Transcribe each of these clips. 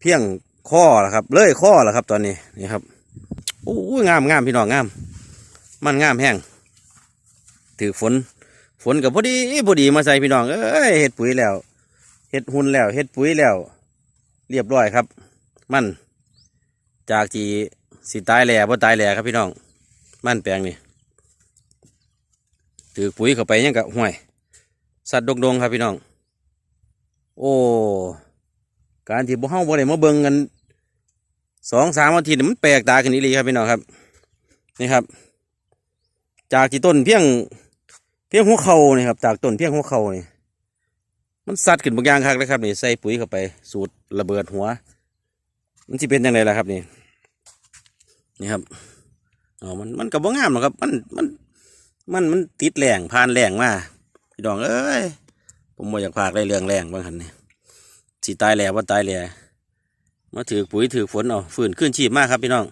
เพียงข้อละครับ เลยข้อละครับ ตอนนี้นี่ครับโอ้ยงามงามพี่น้องงาม มันงามแห้งถือฝน ฝนกับพอดีพอดีมาใส่พี่น้องเอ้ยเฮ็ดปุ๋ยแล้วเฮ็ดหุ่นแล้วเฮ็ดปุ๋ยแล้ว เรียบร้อยครับ มันจากที่สิตายแหล่บ่ตายแหล่ครับพี่น้อง มันแปลงนี่ถือปุ๋ยเข้าไปยังกะห่วย สัตว์ดงๆครับพี่น้อง โอ้ การที่พวกเฮาบ่ได้มาเบิ่งกันสองสามอาทิตย์นี่มันแปลกตาขึ้นอีหลีครับพี่น้องครับ นี่ครับ จากที่ต้นเพียงเพียงหัวเข่านี่ครับจากต้นเพียงหัวเข่านี่มันสัดขึ้นบางอย่างครับเลยครับนี่ใส่ปุ๋ยเข้าไปสูตรระเบิดหัว มันจะเป็นยังไงล่ะครับนี่นี่ครับอ๋อมันมันกับว่งามหรอกครับ มันมันมันมันติดแรงผ่านแรงมาพี่ดองเอ้ยผมบ่อยากพากได้เรื่องแรงบางคันนี่ สิตายแหล่ว่าตายแหล่มาถือปุ๋ยถือฝนเอาฝืนขึ้นชีพมากครับพี่น้อง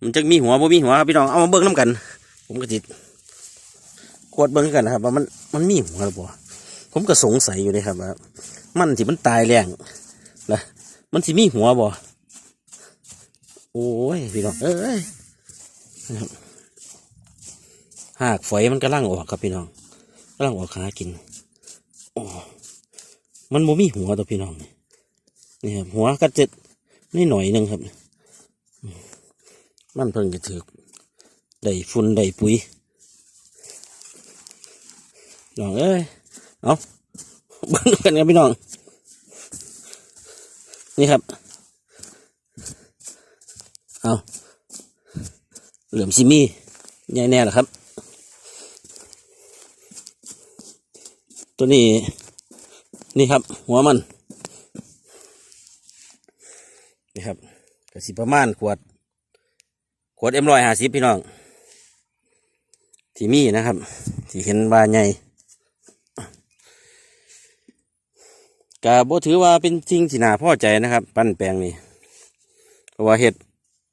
มันจะมีหัวบ่มีหัวครับพี่น้องเอามาเบิ่งน้ำกัน ผมก็จิตกดเบิ่งกันนะครับว่ามันมันมีหัวหรือเปล่าผมก็สงสัยอยู่เลยครับว่ามันที่มันตายแรงนะมันสิมีหัวบ่โอ้ยพี่น้องเอ้ยหากฝอยมันกำลังออกครับพี่น้องกำลังออกหากินโอ้ มันบ่มีหัวตัวพี่น้องนี่นี่ครับหัวก็จะนี่หน่อยหนึงครับ มันเพิ่งจะถือได้ฝุ่นได้ปุ๋ยน้องเอ้ยเอาเบิ่งกันครับพี่น้อง นี่ครับ เอาเหลือมซิมี่ใหญ่แน่เหรอครับ ตัวนี้ นี่ครับ หัวมัน นี่ครับกระสิประมาณขวด ขวดเอ็มรอยห้าสิบพี่น้อง ที่มีนะครับ ที่เห็นว่าใหญ่กะบ่ถือว่าเป็นสิ่งที่น่าพ่อใจนะครับ ปั้นแปลงนี่เพราะว่าเห็ด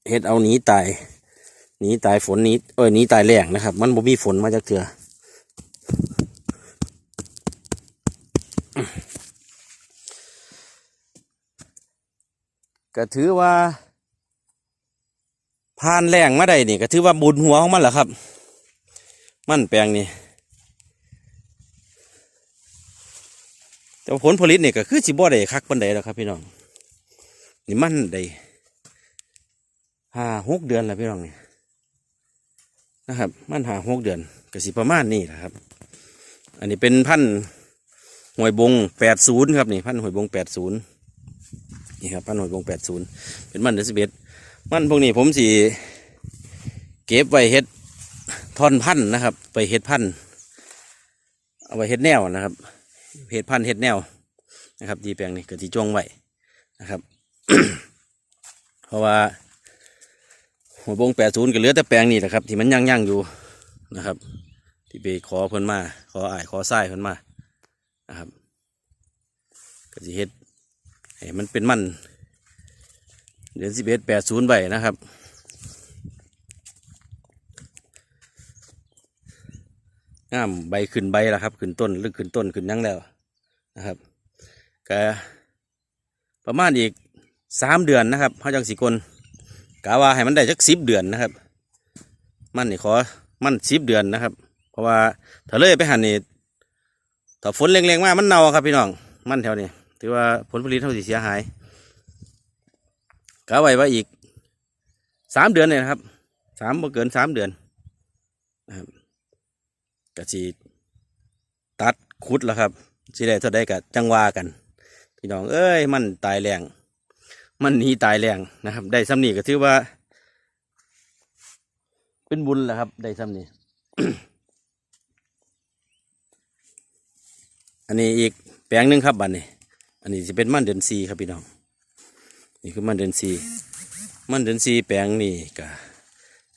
เห็ดเอาหนีตายหนีตายฝนหนีเอ้ยหนีตายแรงนะครับ มันบ่มีฝนมาจากเถื่อ ก็ถือว่าผ่านแรงมาได้นี่ก็ถือว่าบุญหัวของมันแหละครับ มันแปลงนี่แต่ว่าผลผลิตนี่ก็คือสิบ่ได้คักปันใดแล้วครับ พี่น้องนี่มันได้ห้าหกเดือนแล้วพี่น้องนี่นะครับ มันหาหกเดือนก็สิประมาณนี้แหละครับ อันนี้เป็นพันธุ์หวยบงแปดศูนย์ครับนี่พันธุ์หวยบงแปดศูนย์ นี่ครับพันหวยบงแปดศูนย์เป็นมันเดือนสิบเอ็ดมันพวกนี้ผมสีเก็บไว้เฮ็ดทอนพันนะครับ ไปเฮ็ดพันเอาไว้เฮ็ดแนวนะครับเฮ็ดพันเฮ็ดแนวนะครับดีแปลงนี้ก็ที่จงไว้นะครับ เพราะว่าหัวบงแปดศูนย์ก็เหลือแต่แปลงนี่แหละครับ ที่มันย่างย่างอยู่นะครับ ที่ไปขอเพิ่นมา ขออายขอทรายเพิ่นมานะครับก็สิเฮ็ด มันเป็นมันเดือนสิบเอ็ดแปดศูนย์ใบนะครับงามใบขึ้นใบแล้วครับ ขึ้นต้นหรือขึ้นต้นขึ้นยังแล้วนะครับก็ประมาณอีกสามเดือนนะครับเขาจังสีกลกะว่าให้มันได้สักสิบเดือนนะครับ มันนี่ขอมันสิบเดือนนะครับ เพราะว่าถ้าเลยไปหันนี่ถ้าฝนแรงๆมากมันเน่าครับพี่น้องมันแถวนี้ ถือว่าผลผลิตเท่าสิเสียหายกะไว้ว่าอีกสามเดือนเนี่ยนะครับสามบ่เกินสามเดือนนะครับกะสีตัดคุดแล้วครับสิได้เท่าใดกะจังวากันพี่น้องเอ้ยมันตายแรงมันหนีตายแรงนะครับ ได้ซ้ำนี่ก็ถือว่า เป็นบุญแหละครับ ได้ซ้ำนี่อันนี้อีกแปลงหนึ่งครับบัดนี้ อันนี้จะเป็นมันเดือนซีครับพี่น้อง นี่คือมันเดือนสี่มันเดือนสี่แปลงนี่ก็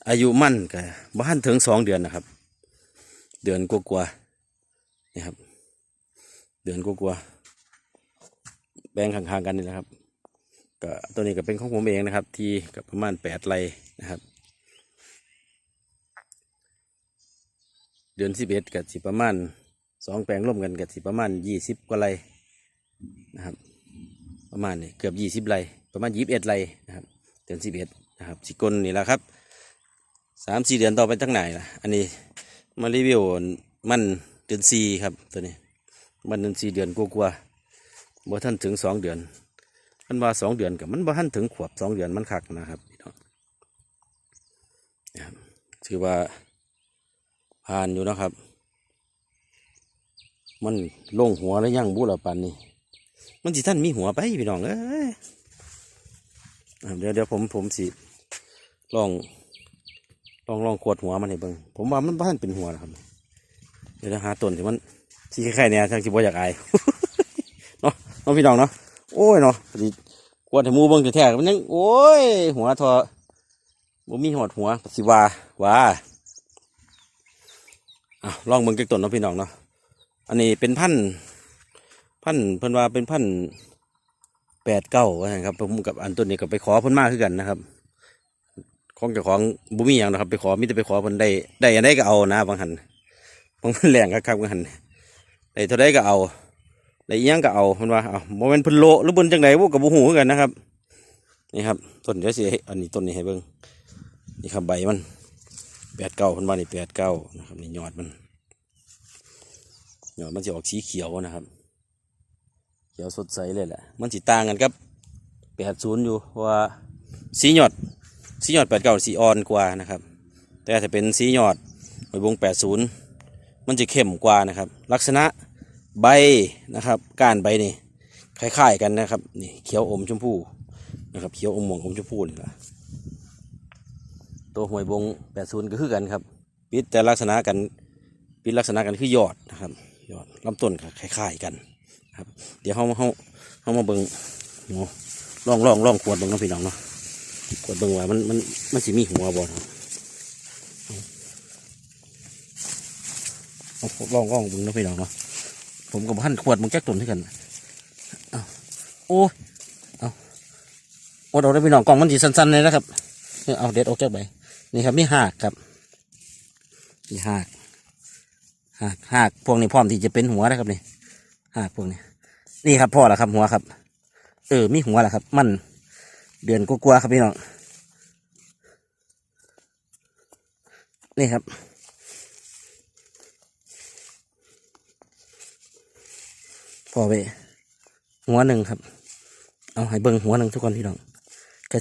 อายุมันก็บ้านถึงสองเดือนนะครับ เดือนกว่าๆนี่ครับ เดือนกว่าๆแปลงข้างๆกันนี่แหละครับก็ตัวนี้ก็เป็นของผมเองนะครับ ที่กับประมาณแปดไร่นะครับ เดือนสิบเอ็ดกับสิประมาณสองแปลงร่วมกันกับสิประมาณยี่สิบกว่าไร่ นะครับ ประมาณนี้เกือบยี่สิบไรประมาณยี่สิบเอ็ดไรนะครับเดือนสิบเอ็ดนะครับสิกลนี่แหละครับสามสี่เดือนต่อไปตั้งไหนล่ะอันนี้มารีวิวมันเดือนสี่ครับตัวนี้ มันเดือนสี่เดือนกลัวๆบ่ท่านถึงสองเดือนมันว่าสองเดือนกับมันบ่ท่านถึงขวบสองเดือนมันคักนะครับพี่น้องนะครับถือว่าผ่านอยู่นะครับ มันลงหัวแล้วยังบุรปันนี่ มันสิท่านมีหัวไปพี่น้องเอ้ยอะเดี๋ยวเดี๋ยวผมผมสิลองลองลองขวดหัวมันให้เบิ่งผมว่ามันบ่ท่านเป็นหัวนะครับ เดี๋ยวหาต้นที่มันที่คล้ายๆเนี่ยทางที่บ่อยากอายเนาะเน้องพี่น้องเนาะโอ้ยเนาะพอดีขวดให้มูเบิ่งแท้ๆมันยังโอ้ย หัวทอบ่มีหอดหัวสิว่าว่าอะลองเบิ่งจักต้นเนาะพี่น้องเนาะอันนี้เป็นพันธุ์ พันธุ์เพิ่นว่าเป็นพันธุ์แปดเก้าว่าซั่ครับผมกับอันต้นนี้ก็ไปขอเพิ่นมาคือกันนะครับ ของเจ้าของบุมีอย่างนะครับ ไปขอมิแต่ไปขอเพิ่นได้ได้อันใดก็เอานะบางหันบางมันแรงครับบางหันได้เท่าใดก็เอาได้ยังก็เอาเพิ่นว่าเอาโมเมนเพิ่นโลหรือเพิ่นจังไดพวกกับบุหูคือกันนะครับนี่ครับต้นเดี๋ยวสิอันนี้ต้นนี้ให้เบิ่งนี่ครับใบมันแปดเก้าเพิ่นว่านี่แปดเก้านะครับนี่ยอดมันยอดมันจะออกสีเขียวนะครับ ขียวสดใสเลยแหละมันสิต่างกันครับแปดศูนย์อยู่ว่าสีหยอดสีหยอดแปดเก้าสีอ่อนกว่านะครับ แต่ถ้าเป็นสีหยอดหอยวงแปดศูนย์มันจะเข้มกว่านะครับ ลักษณะใบนะครับก้านใบนี่คล้ายๆกันนะครับนี่เขียวอมชมพูนะครับเขียวอมม่วงอมชมพูนี่แหละตัวหวยวงแปดศูนย์ก็คือกันครับปิดแต่ลักษณะกันปิดลักษณะกันคือยอดนะครับยอดลำต้นคล้ายๆกัน ครับ เดี๋ยวเขาเขาเขามาเบิ่งเนาะลองลองลองขวดเบิ่งน้องพี่น้องเนาะกดเบิ่งว่ามันมันมันสิมีหัวบ่ครับเอาเอาลองลองเบิ่งนาะพี่น้องเนาะผมกับพันขวดมันแก๊กตุนที่กันเอาโอ้เอาโอดเอาได้พี่น้องกล่องมันสีสั้นๆเลยนะครับเอาเด็ดออกจากใบนี่ครับนี่หากครับนี่หากหากหากพวกนี้พร้อมที่จะเป็นหัวนะครับนี่ หากพวกนี้นี่ครับพ่อละครับหัวครับ เออมีหัวละครับ มันเดือนกลัวๆครับพี่น้องนี่ครับ พอไปหัวหนึ่งครับ เอาให้เบิ้งหัวหนึ่งทุกคนพี่น้อง